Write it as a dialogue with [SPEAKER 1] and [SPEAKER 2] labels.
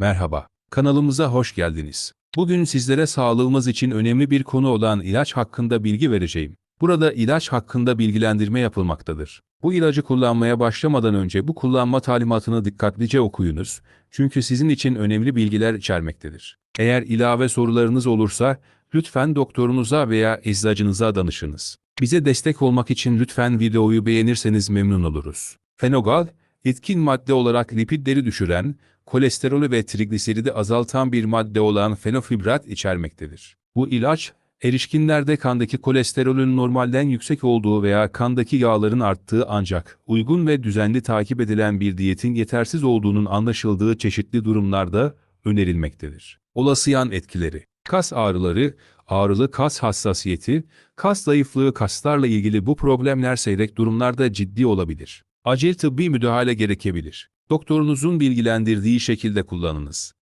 [SPEAKER 1] Merhaba, kanalımıza hoş geldiniz. Bugün sizlere sağlığımız için önemli bir konu olan ilaç hakkında bilgi vereceğim. Burada ilaç hakkında bilgilendirme yapılmaktadır. Bu ilacı kullanmaya başlamadan önce bu kullanma talimatını dikkatlice okuyunuz. Çünkü sizin için önemli bilgiler içermektedir. Eğer ilave sorularınız olursa lütfen doktorunuza veya eczacınıza danışınız. Bize destek olmak için lütfen videoyu beğenirseniz memnun oluruz. Fenogal, etkin madde olarak lipidleri düşüren, kolesterolü ve trigliseridi azaltan bir madde olan fenofibrat içermektedir. Bu ilaç, erişkinlerde kandaki kolesterolün normalden yüksek olduğu veya kandaki yağların arttığı ancak uygun ve düzenli takip edilen bir diyetin yetersiz olduğunun anlaşıldığı çeşitli durumlarda önerilmektedir. Olası yan etkileri Kas ağrıları, ağrılı kas hassasiyeti, kas zayıflığı kaslarla ilgili bu problemler seyrek durumlarda ciddi olabilir. Acil tıbbi müdahale gerekebilir. Doktorunuzun bilgilendirdiği şekilde kullanınız.